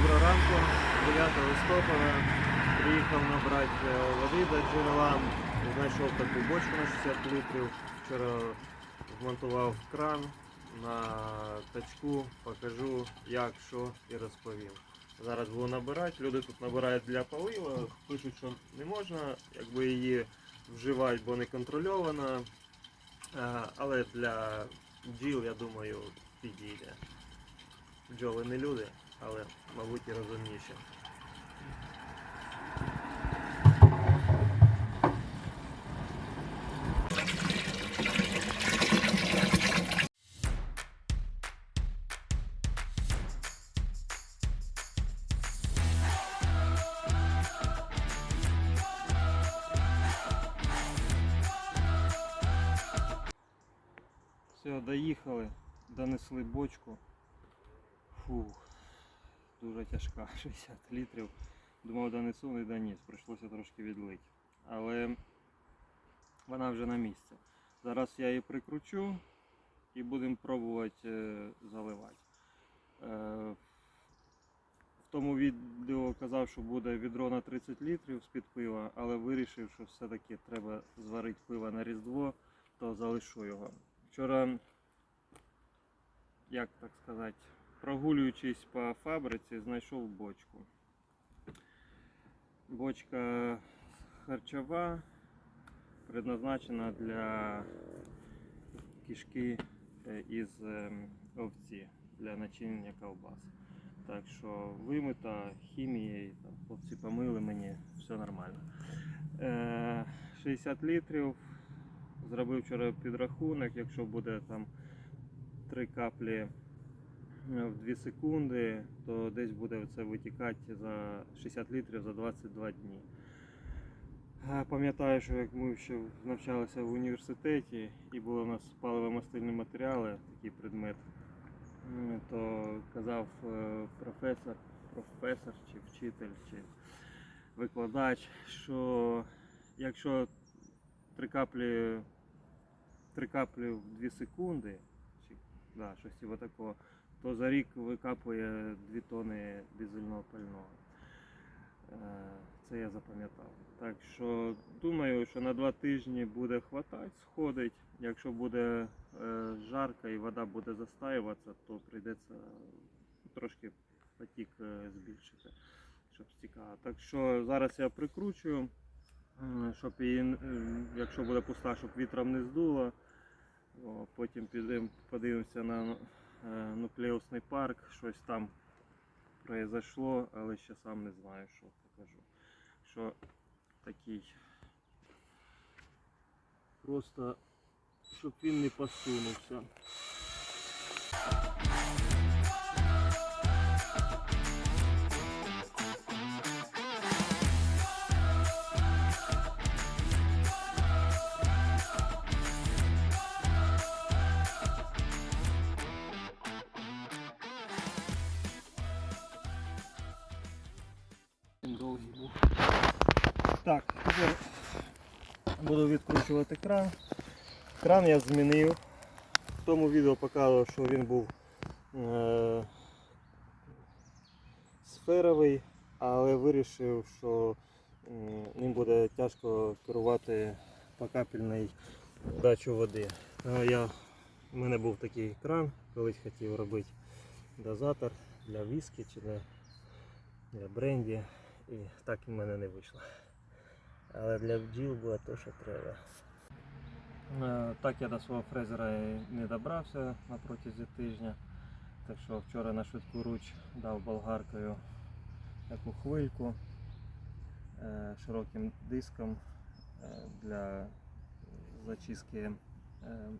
Доброго ранку, 9 листопада. Приїхав набрати е, води до джерела. Знайшов таку бочку на 60 літрів. Вчора змонтував кран на тачку, покажу як, що і розповім. Зараз буду набирати. Люди тут набирають для полива, пишуть, що не можна якби її вживати, бо не контрольована. Е, Але для бджіл, я думаю, підійде. Бджоли не люди, але, мабуть, і розумніші. Все, доїхали, донесли бочку. Фух, Дуже тяжка, 60 літрів. Думав донесу, не доніс, прийшлося трошки відлити. Але вона вже на місці. Зараз я її прикручу і будемо пробувати е, заливати. Е, В тому відео казав, що буде відро на 30 літрів з-під пива, але вирішив, що все-таки треба зварити пиво на Різдво, то залишу його. Вчора, як так сказати, прогулюючись по фабриці, знайшов бочку. Бочка харчова, предназначена для кишки е, із ем, овці для начинення ковбас. Так що вимита хімією, хлопці помили мені, все нормально. Е, 60 літрів. Зробив вчора підрахунок, якщо буде там 3 каплі е, в 2 секунди, то десь буде це витікати за 60 літрів за 22 дні. Е, Пам'ятаю, що як ми ще навчалися в університеті і були у нас паливо-мастильні матеріали, такий предмет, то казав е, професор, професор чи вчитель, чи викладач, що якщо три каплі, три каплі в 2 секунди, чи да, щось типу такого, то за рік викапує 2 тони дизельного пального. Е, Це я запам'ятав. Так що думаю, що на два тижні буде хватати, сходить. Якщо буде е, жарко і вода буде застаюватися, то прийдеться трошки потік е, збільшити, щоб стікала. Так що зараз я прикручую, щоб її, якщо буде пуста, щоб вітром не здуло. Потім підемо подивимося на нуклеусний парк, щось там произошло, але ще сам не знаю, що покажу. Що такий. Просто щоб він не посунувся. Буду відкручувати кран. Кран я змінив. В тому відео показував, що він був е- сферовий, але вирішив, що ним буде тяжко керувати по капельній дачу води. Е, Я, у мене був такий кран, колись хотів робити дозатор для віскі чи для, для бренді. І так в мене не вийшло. Але для бджіл було те, що треба. Е, Так я до свого фрезера і не добрався на протязі тижня. Так що вчора на швидку руч дав болгаркою таку хвильку е, широким диском е, для зачистки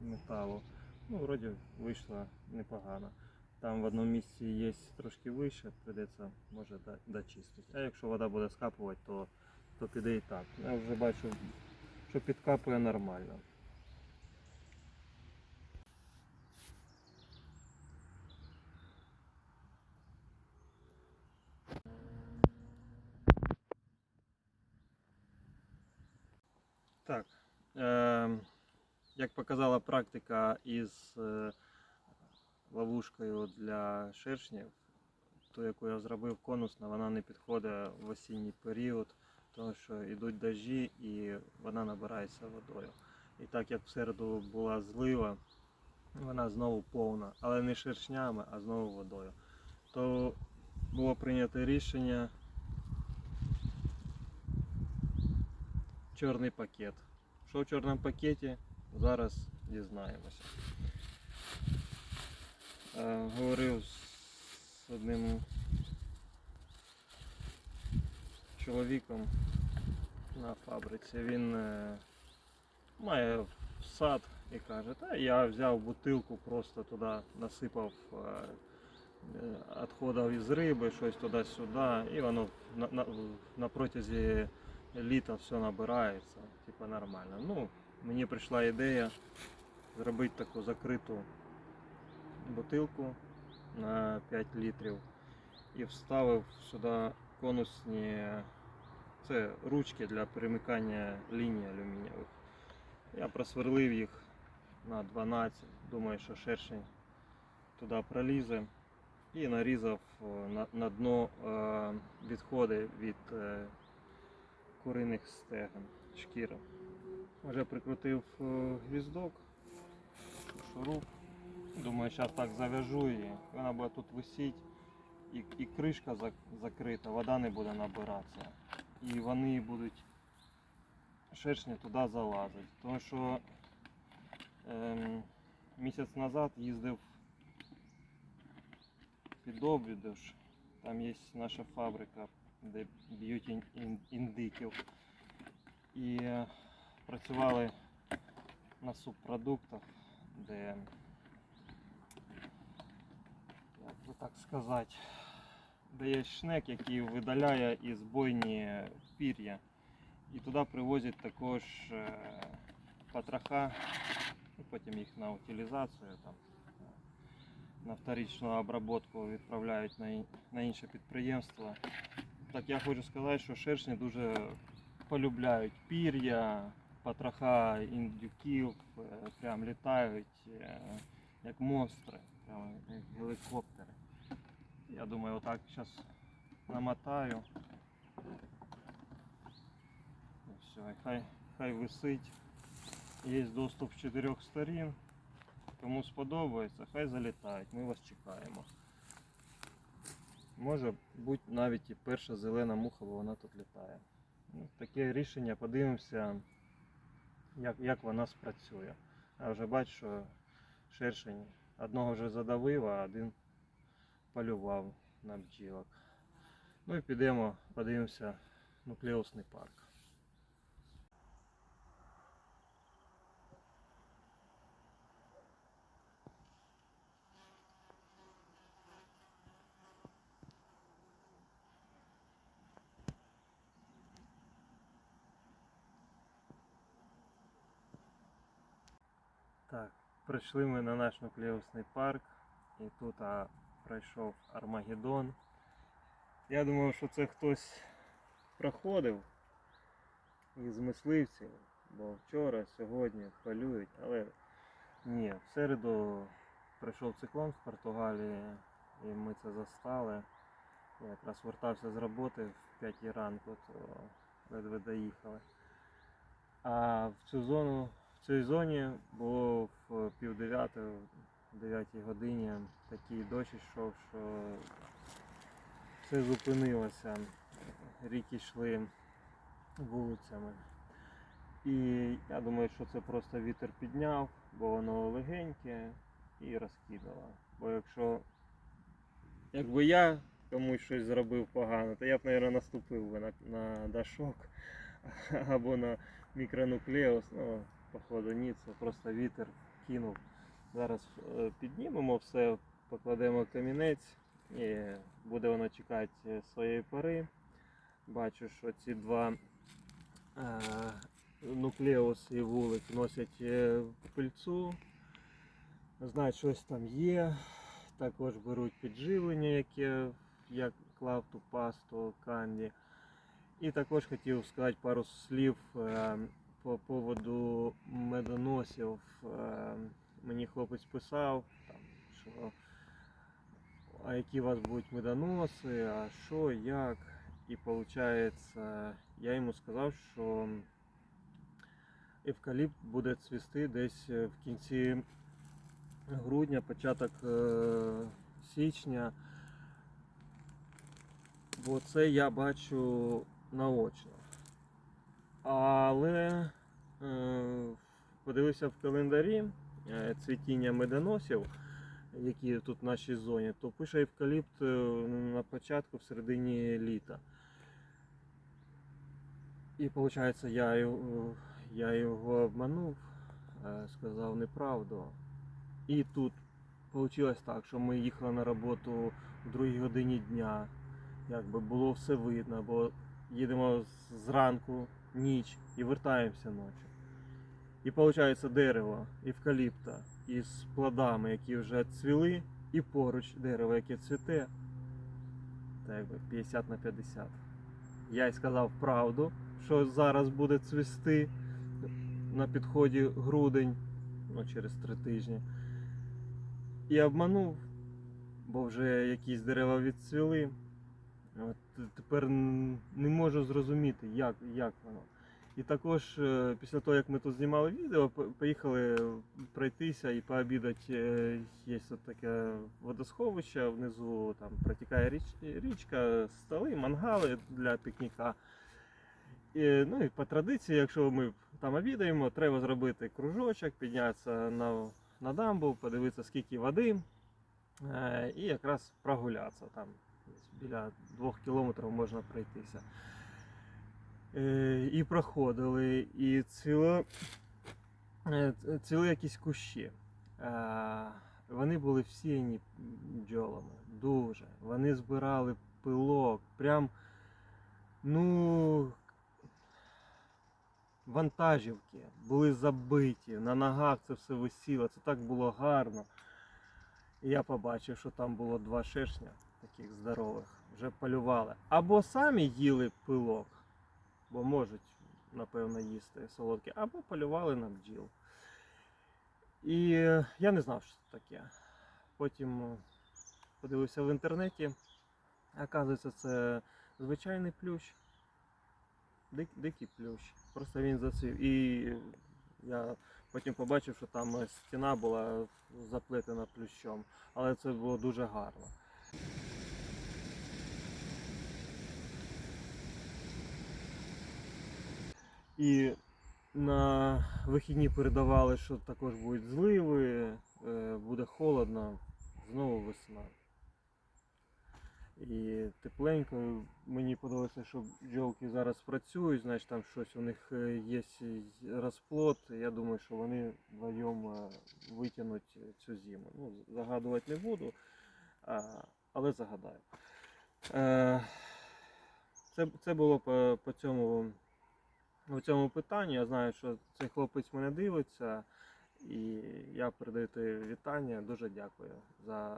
металу. Ну, вроді вийшло непогано. Там в одному місці є трошки вище, прийдеться може дочистити. А якщо вода буде скапувати, то, то піде і так. Я вже бачу, що підкапує нормально. Так. Е, як показала практика із е, ловушкою для шершнів, ту, яку я зробив конусна, вона не підходить в осінній період, тому що йдуть дожі і вона набирається водою. І так як в середу була злива, вона знову повна, але не шершнями, а знову водою. То було прийнято рішення чорний пакет. Що в чорному пакеті, зараз дізнаємося. Е, говорив з одним чоловіком на фабриці. Він е, має сад і каже, та я взяв бутилку, просто туди насипав е, е, відходів із риби, щось туди-сюди, і воно на, протязі літа все набирається, типу нормально. Ну, мені прийшла ідея зробити таку закриту бутилку на 5 літрів і вставив сюди конусні це ручки для перемикання ліній алюмінієвих. Я просверлив їх на 12, думаю, що шершень туди пролізе. І нарізав на, на дно е, відходи від е, куриних стегон, шкіри. Вже прикрутив е, гвіздок, шуруп. Думаю, зараз так зав'яжу її, вона буде тут висіти, і, і кришка зак- закрита, вода не буде набиратися. І вони будуть шершні туди залазити. Тому що ем, місяць назад їздив під Обвідиш, там є наша фабрика, де б'ють ін- ін- індиків. І е, працювали на субпродуктах, де як би так сказати, де є шнек, який видаляє із бойні пір'я. І туди привозять також е, потроха, ну, потім їх на утилізацію, там, на вторичну обробку відправляють на, ін- на інше підприємство. Так я хочу сказати, що шершні дуже полюбляють пір'я, потроха індюків, е, прям літають е, як монстри, прямо як гелікоптери. Я думаю, отак зараз намотаю. Все, і хай, хай висить. Є доступ з чотирьох сторін. Кому сподобається, хай залітають, ми вас чекаємо. Може бути навіть і перша зелена муха, бо вона тут літає. Ну, таке рішення, подивимося, як, як вона спрацює. А вже бачу, що шершень одного вже задавив, а один полював на бджілок. Ну і підемо, подивимося нуклеусний парк. Так, прийшли ми на наш нуклеусний парк і тут а, пройшов Армагеддон. Я думав, що це хтось проходив із мисливців, бо вчора, сьогодні полюють, але ні, в середу прийшов циклон з Португалії і ми це застали. Я якраз вертався з роботи в 5 ранку, то ледве доїхали. А в цю зону, в цій зоні було в пів дев'ятої, в годині такий дощ йшов, що все зупинилося. Ріки йшли вулицями. І я думаю, що це просто вітер підняв, бо воно легеньке і розкидало. Бо якщо якби я комусь щось зробив погано, то я б, мабуть, наступив би на, на дашок або на мікронуклеус. Ну, походу ні, це просто вітер кинув. Зараз е, піднімемо все, покладемо камінець і буде воно чекати е, своєї пори. Бачу, що ці два е, нуклеус і вулик носять е, пильцу. Знають, щось там є. Також беруть підживлення, яке я клав ту пасту канді. І також хотів сказати пару слів е, по поводу медоносів. Е, мені хлопець писав, там, що а які у вас будуть медоноси, а що, як. І виходить, я йому сказав, що евкаліпт буде цвісти десь е, в кінці грудня, початок е, січня. Бо це я бачу наочно. Але е, подивився в календарі цвітіння медоносів, які тут в нашій зоні, то пише евкаліпт е, на початку в середині літа. І виходить, я його, я його обманув, е, сказав неправду. І тут вийшло так, що ми їхали на роботу в другій годині дня. Якби було все видно, бо їдемо зранку, ніч і вертаємося ночі. І виходить дерево евкаліпта із плодами, які вже цвіли, і поруч дерево, яке цвіте. Так якби 50 на 50. Я й сказав правду, що зараз буде цвісти на підході грудень, ну через три тижні. І обманув, бо вже якісь дерева відцвіли. От тепер не можу зрозуміти, як, як воно. І також е, після того, як ми тут знімали відео, поїхали пройтися і пообідати. Е, Є таке водосховище внизу, там протікає річ, річка, столи, мангали для пікніка. І, ну і по традиції, якщо ми там обідаємо, треба зробити кружочок, піднятися на, на дамбу, подивитися, скільки води, е, і якраз прогулятися там. Біля двох кілометрів можна пройтися. Е, і проходили, і ціло, е, ціли якісь кущі. Е, вони були всіяні бджолами, дуже. Вони збирали пилок, прям, ну, вантажівки були забиті, на ногах це все висіло, це так було гарно. Я побачив, що там було два шершня, таких здорових, вже полювали. Або самі їли пилок, бо можуть, напевно, їсти солодке, або полювали на бджіл. І я не знав, що це таке. Потім е, подивився в інтернеті. Оказується, це звичайний плющ. Дик, дикий плющ. Просто він зацвів. І я потім побачив, що там стіна була заплетена плющом. Але це було дуже гарно. І на вихідні передавали, що також будуть зливи, е, буде холодно, знову весна. І тепленько. Мені подалося, що бджолки зараз працюють, значить там щось у них е, є розплод. Я думаю, що вони вдвоєм е, витягнуть цю зиму. Ну, загадувати не буду, але загадаю. Це, це було по, по цьому у цьому питанні. Я знаю, що цей хлопець мене дивиться, і я передаю тобі вітання. Дуже дякую за,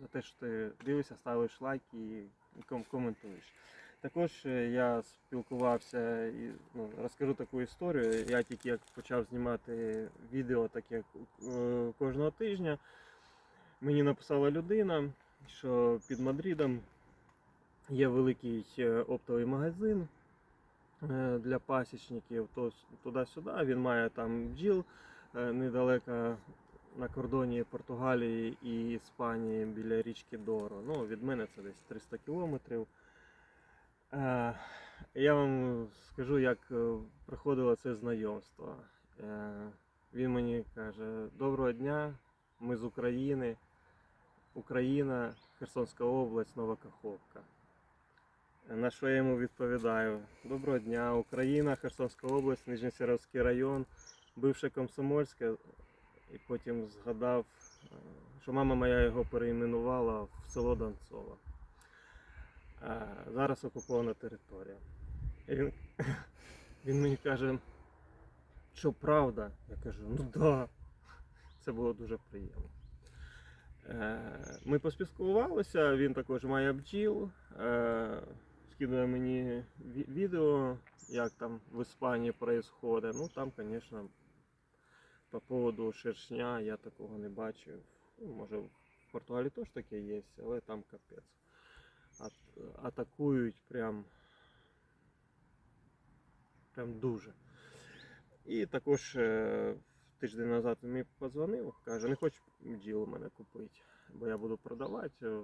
за те, що ти дивишся, ставиш лайк і ком- коментуєш. Також е, я спілкувався і ну, розкажу таку історію. Я тільки як почав знімати відео, так як е, кожного тижня, мені написала людина, що під Мадридом є великий е, оптовий магазин для пасічників, туди-сюди. Він має там бджіл е, недалеко на кордоні Португалії і Іспанії біля річки Доро. Ну, від мене це десь 300 кілометрів. Е, Я вам скажу, як е, проходило це знайомство. Е, Він мені каже: Доброго дня, ми з України, Україна, Херсонська область, Нова Каховка. На що я йому відповідаю? Доброго дня, Україна, Херсонська область, Нижньосеровський район, бивше Комсомольське. І потім згадав, е, що мама моя його переіменувала в село Донцово. Е, Зараз окупована територія. І він, він мені каже, що правда? Я кажу, ну. Да. Це було дуже приємно. Е, Ми поспілкувалися, він також має бджіл. Скидує мені відео, як там в Іспанії відбувається. Ну там, звісно, по поводу шершня я такого не бачив. Ну, може, В Португалії теж таке є, але там капець. От, атакують прям, прям дуже. І також е, тиждень назад він мені подзвонив, каже, не хочеш бджіл у мене купити, бо я буду продавати.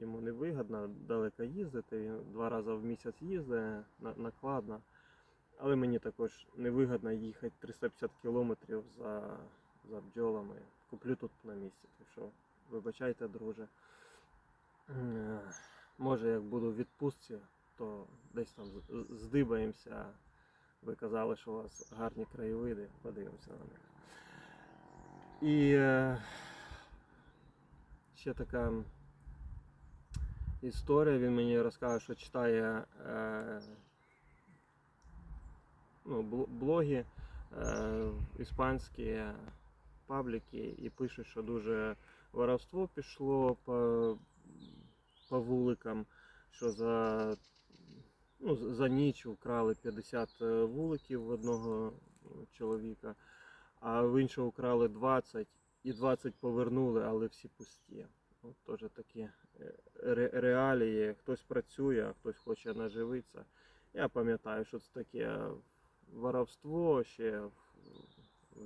Йому не вигідно далеко їздити, він два рази в місяць їздить накладно. Але мені також не вигідно їхати 350 кілометрів за, за бджолами. Куплю тут на місці. Так що, вибачайте, друже. Е, Може, як буду в відпустці, то десь там здибаємося. Ви казали, що у вас гарні краєвиди, подивимося на них. І е, ще така історія. Він мені розкаже, що читає е, ну, блоги е, іспанські пабліки і пише, що дуже воровство пішло по, по вуликам, що за, ну, за ніч вкрали 50 вуликів в одного чоловіка, а в іншого вкрали 20 і 20 повернули, але всі пусті. От теж такі е, ре- реалії. Хтось працює, а хтось хоче наживитися. Я пам'ятаю, що це таке воровство ще в,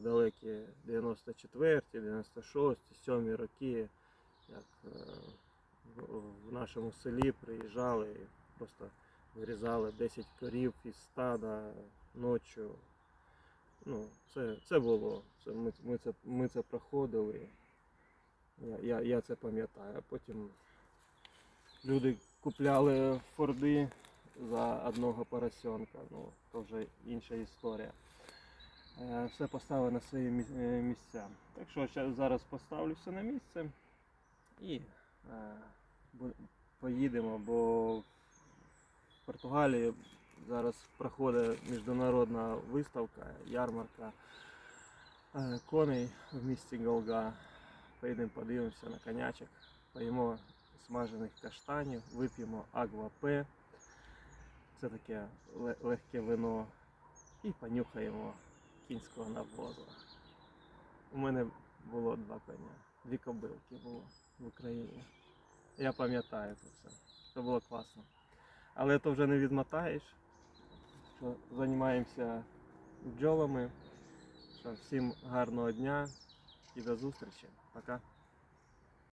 далекі 94, 96, 7 роки, як е, в нашому селі приїжджали і просто вирізали 10 корів із стада ночі. Ну, це, це було. Це, ми, ми, це, ми це проходили. Я, я, я це пам'ятаю. Потім люди купляли форди за одного поросенка. Ну, то вже інша історія. Е, Все поставили на свої е, місця. Так що зараз поставлю все на місце і е, поїдемо, бо в Португалії зараз проходить міжнародна виставка, ярмарка коней в місті Голга. Поїдемо подивимося на конячок, поїмо смажених каштанів, вип'ємо агвапе. Це таке легке вино. І понюхаємо кінського навозу. У мене було два коня, дві кобилки було в Україні. Я пам'ятаю це все. Це було класно. Але то вже не відмотаєш. Що займаємося бджолами. Всім гарного дня і до зустрічі. Пока.